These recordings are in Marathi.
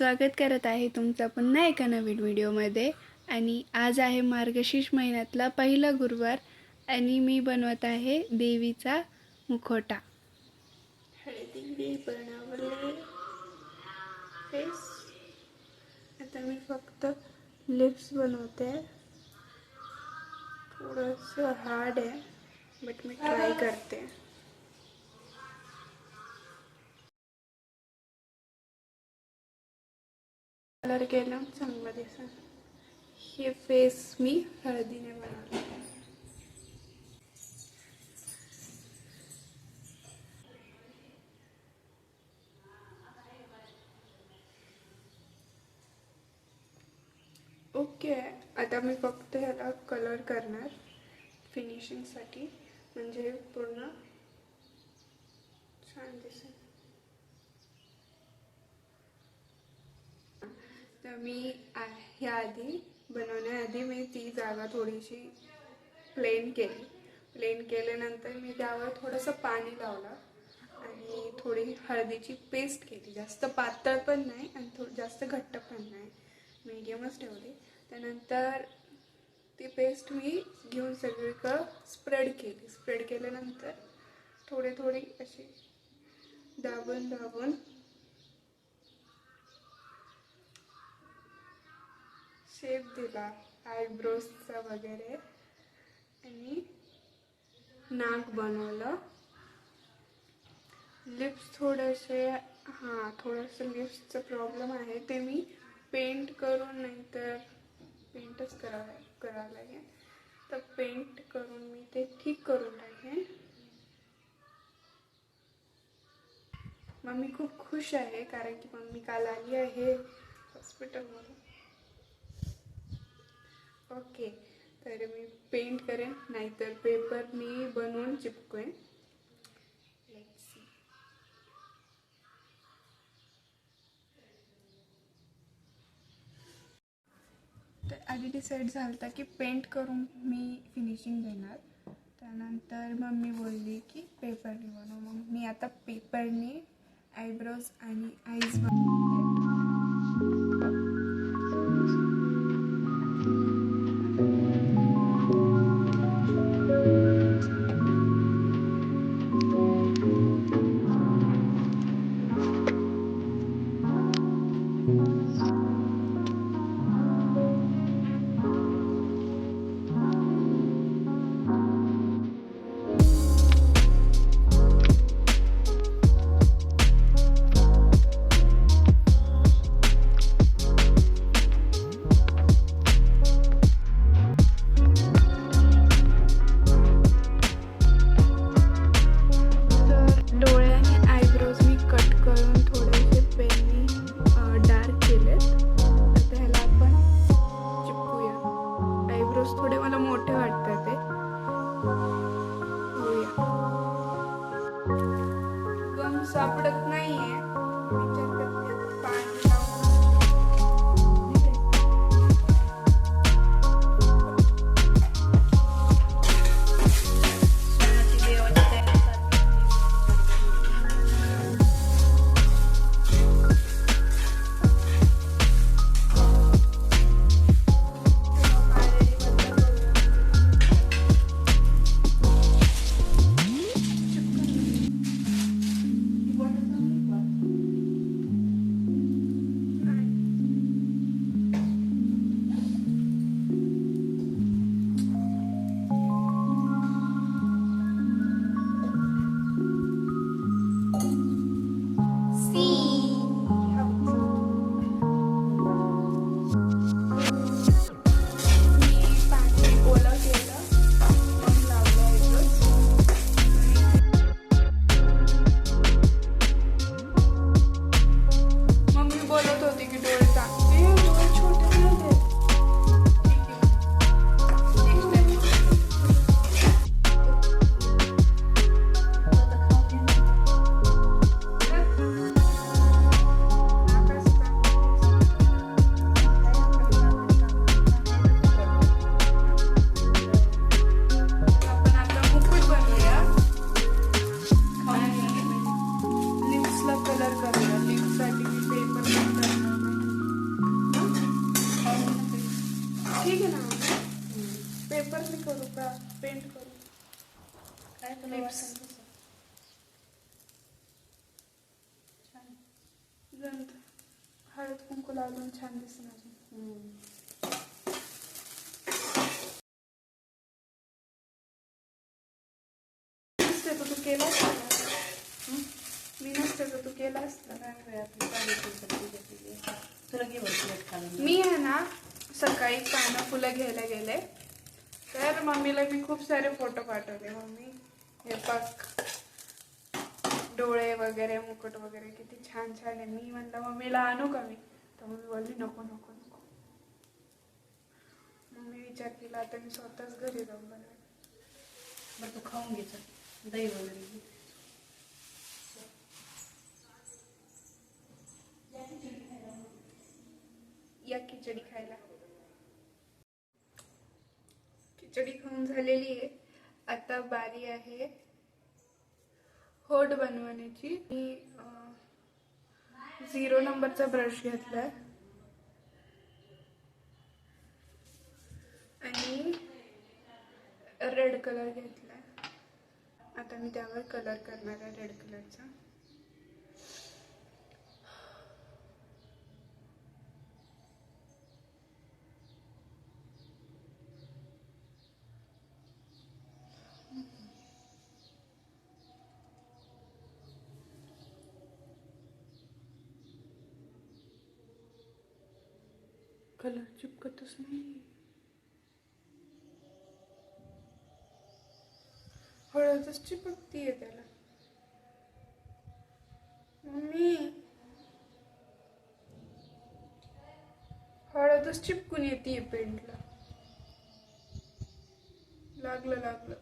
स्वागत करत आहे तुमचा पुन्हा एका नवीन व्हिडिओमध्ये. आणि आज आहे मार्गशीर्ष महिन्यातला पहिला गुरुवार आणि मी बनवत आहे देवीचा मुखोटा हळदी बनवले आता मी फक्त लिप्स बनवते. थोडंसं हार्ड आहे बट मी ट्राय करते. कलर केला चांगला दिसा हे फेस मी हळदीने बनवलं ओके आता मी फक्त ह्याला कलर करणार फिनिशिंगसाठी म्हणजे पूर्ण छान दिसेल मी आ- ह्या आधी बनवण्याआधी मी ती जागा थोडीशी प्लेन केली. प्लेन केल्यानंतर मी त्यावर थोडंसं पाणी लावलं आणि थोडी हळदीची पेस्ट केली. जास्त पातळ पण नाही आणि थो जास्त घट्ट पण नाही. मीडियमच ठेवली. त्यानंतर ती पेस्ट मी घेऊन सगळीकडं स्प्रेड केली. स्प्रेड केल्यानंतर थोडी थोडी अशी दाबून दाबून शेप दिला आयब्रोजचा वगैरे. आणि नाक बनवलं. लिप्स थोडेसे हां थोडंसं लिप्सचं प्रॉब्लेम आहे. ते मी पेंट करून नाही तर पेंटच करावं करावं लागेल. तर पेंट करून मी ते ठीक करून टाकेन मम्मी खूप खुश आहे कारण की मम्मी काल आली आहे हॉस्पिटलमधून ओके तर मी पेंट करेन नाहीतर पेपर मी बनवून चिपकवेन. तर आधी डिसाईड झालं होतं की पेंट करून मी फिनिशिंग देणार. त्यानंतर मम्मी बोलली की पेपरनी बनव. मग मी आता पेपरनी आयब्रोज आणि आईज बनव आयब्रोज थोडे मला मोठे वाटतात ते. गम सापडत नाहीये. विचार छान हळद कुंकू लावून छान दिसणार तू केला? मी नसते तर तू केला मी आहे ना सकाळी पानं फुलं घ्यायला गेले तर मम्मीला मी खूप सारे फोटो पाठवले मम्मी हे पाक डोळे वगैरे मुकुट वगैरे किती छान छान आहे मी म्हणलं मम्मीला आणू का मी? तर मम्मी बोलली नको नको नको. मम्मी विचार केला आता मी स्वतःच घरी जाऊन बनवेन. बरं तू खाऊन घे. दही वगैरे. या खिचडी खायला. खिचडी खाऊन झालेली आहे. आता बारी आहे. होड बनवण्याची. मी झिरो नंबरचा ब्रश घेतलाय. आणि रेड कलर घेतलाय. आता मी त्यावर कलर करणार आहे रेड कलरचा. कलर चिपकतच नाही. हळदच चिपकतीये त्याला. मम्मी. हळदच चिपकून येते पेंटला. लागलं लागलं.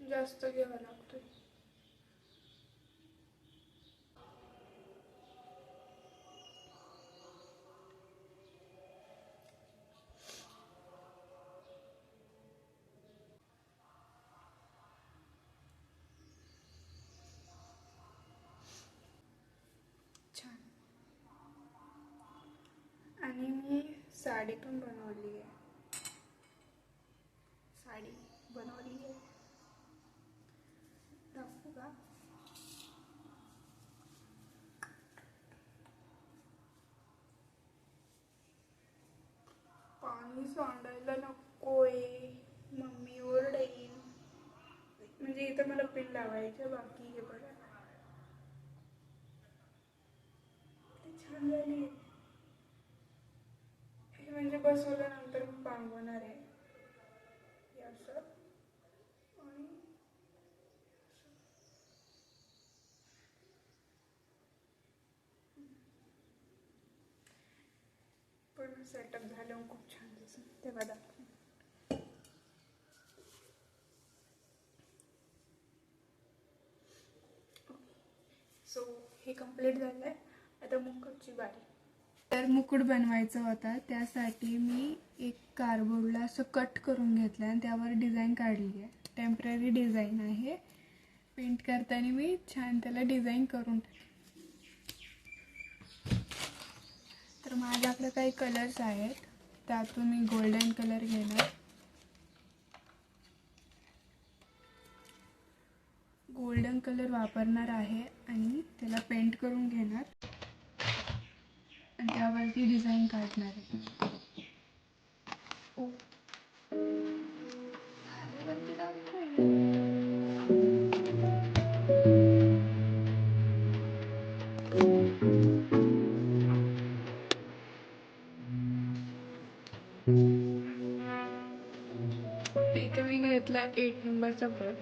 जास्त घ्यावं लागलं छान आणि मी साडी पण बनवली आहे. साडी बनवली आहे. दाखवू का? पाणी सांडायला नकोय. मम्मी ओरडेल. म्हणजे इथं मला पिन लावायचं बाकी हे बघा. छान झाली. म्हणजे बसवल्यानंतर मी पांगवणार आहे. असं. आणि पण सेटअप झालं खूप छान दिसून तेव्हा दाखव सो हे कंप्लीट झालं आहे आता मुकुटची बारी. तर मुकुट बनवायचा होता. त्यासाठी मी एक कार्डबोर्डला असं कट करून घेतलं आणि त्यावर डिझाईन काढली आहे. टेंपररी डिझाईन आहे. पेंट करताना मी छान त्याला डिझाईन करून तर माझ्याकडे काही कलर्स आहेत. त्यातून मी गोल्डन कलर घेणार. गोल्डन कलर वापरणार आहे आणि त्याला पेंट करून घेणार. आणि त्यावरती डिझाईन काढणार आहे. ओ. इथे मी घेतला एट नंबरचा ब्रश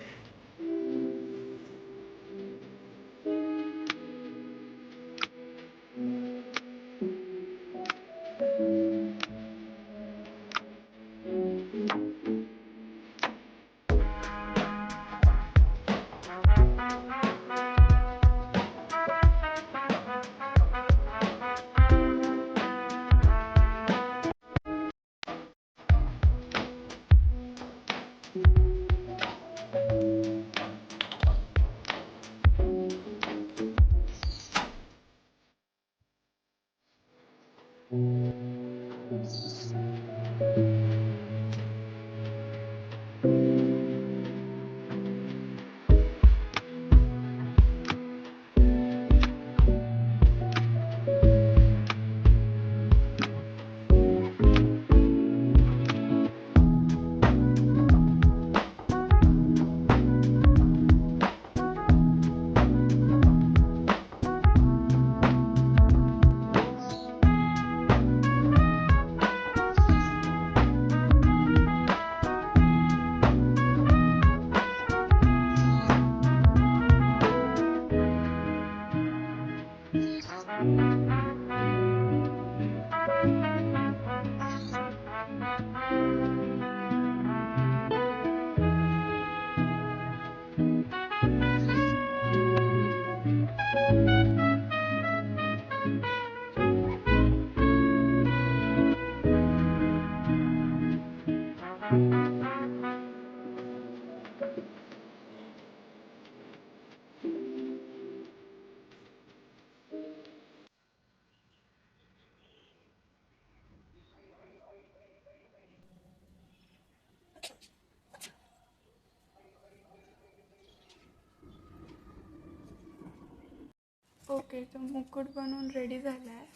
ओके तर मुकुट बनवून रेडी झाला आहे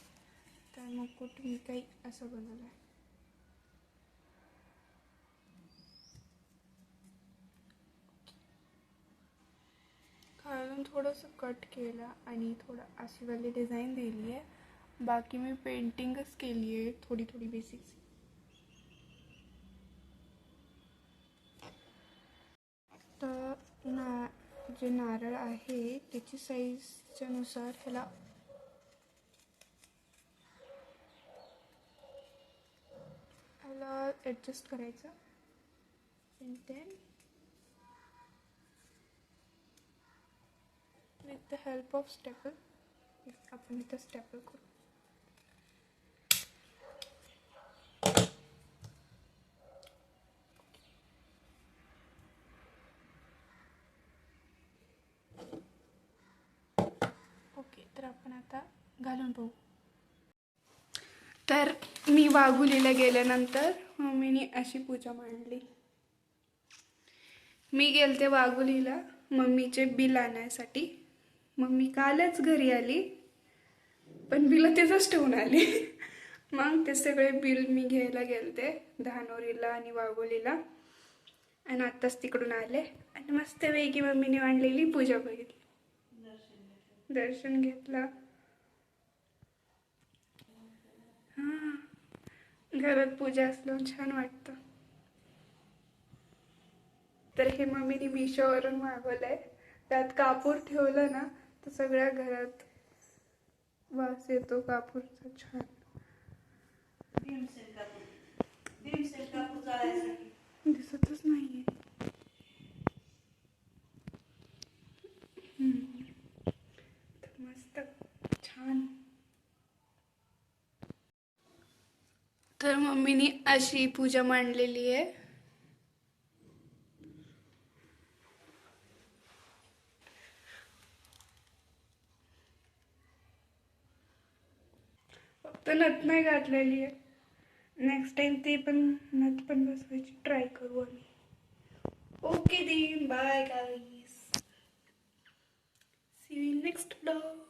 तर मुकुट मी काही असं बनवलं आहे खालून थोडंसं कट केलं आणि थोडं अशीवाली डिझाईन दिली आहे बाकी मी पेंटिंगच केली आहे थोडी थोडी बेसिक्स तर ना जे नारळ आहे त्याची साईजच्या नुसार ह्याला ह्याला ॲडजस्ट करायचं. And then with the help of staple आपण इथं स्टेपल करू ओके तर आपण आता घालून पाहू. तर मी वाघुलीला गेल्यानंतर मम्मीने अशी पूजा मांडली. मी गेलते वाघुलीला मम्मीचे बिल आणायसाठी. मम्मी कालच घरी आली पण बिल तिथंच ठेवून आली. मग ते सगळे बिल मी घ्यायला गेलते धानोरीला आणि वाघोलीला. आणि आत्ताच तिकडून आले. आणि मस्त वेगी मम्मीने मांडलेली पूजा बघितली. दर्शन घेतलं. हां घरात पूजा असल्यावर छान वाटतं. तर हे मम्मीने मिशोवरून मागवलंय. त्यात कापूर ठेवलं ना तर सगळ्या घरात वास येतो कापूरचा छान. दिसतच नाहीये. तर मम्मीनी अशी पूजा मांडलेली आहे. फक्त नथ नाही घातलेली आहे. नेक्स्ट टाइम ते पण नथ पण बसवायची ट्राय करू आम्ही. Okay the bye guys see you next blog